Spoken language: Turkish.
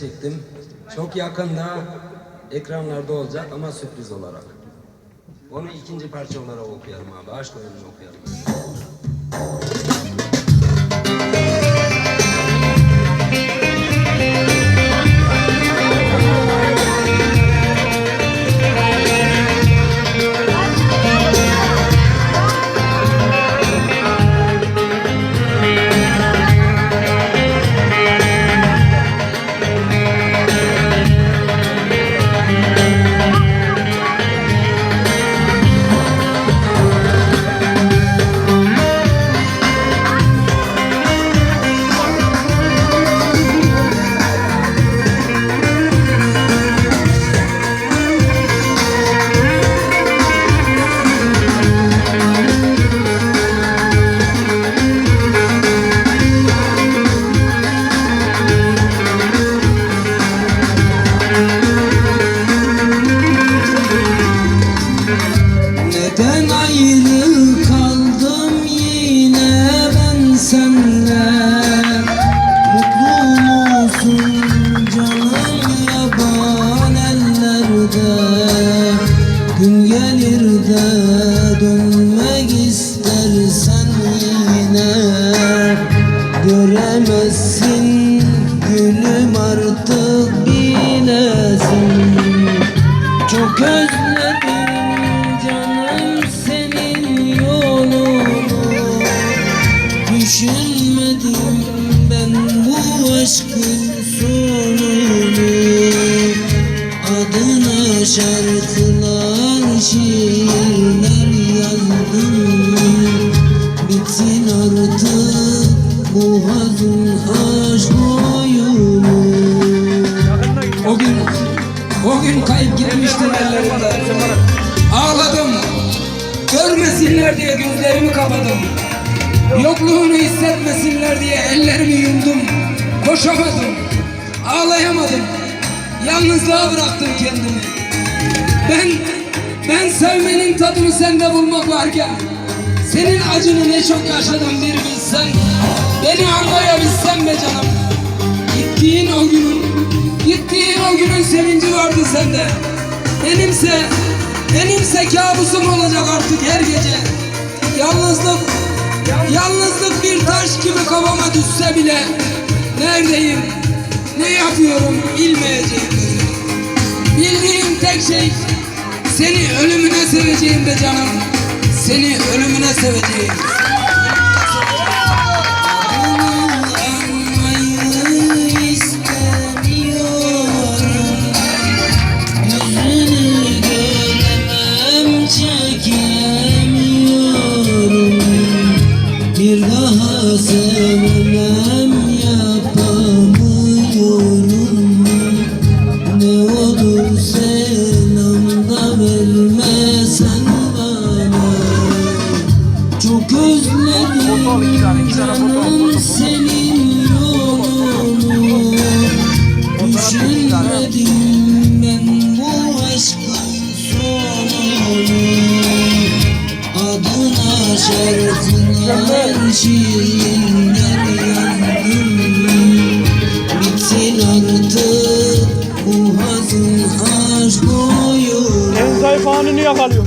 çektim. Çok yakında ekranlarda olacak ama sürpriz olarak. Onu ikinci parça olarak okuyalım abi. Aşk oyununu okuyalım. Ellerde Gün gelir de dönmek istersen yine. Göremezsin gülüm artık bilesin. Çok özledim canım senin yolunu. Düşünmedim ben bu aşkın sonunu. Adına şarkılar, şiirler yazdım Bitsin artık bu hazın aşk oyunu O gün, o gün kayıp gitmiştim ellerimden. Ağladım. Görmesinler diye gözlerimi kapadım. Yokluğunu hissetmesinler diye ellerimi yumdum. Koşamadım. Ağlayamadım. Yalnızlığa bıraktım kendimi. Ben, ben sevmenin tadını sende bulmak varken senin acını ne çok yaşadım bir bilsen. Beni anlayabilsen be canım. Gittiğin o günün, gittiğin o günün sevinci vardı sende. Benimse, benimse kabusum olacak artık her gece. Yalnızlık, yalnızlık bir taş gibi kafama düşse bile neredeyim, ne yapıyorum bilmeyeceğim. Bildiğim tek şey seni ölümüne seveceğim be canım. Seni ölümüne seveceğim. Özledim senin yolunu Düşünmedim ben bu aşkın sonunu. Adına şarkılar şiirler yazdım. Bitsin artık bu hazın aşk oyunu En zayıf anını yakalıyor.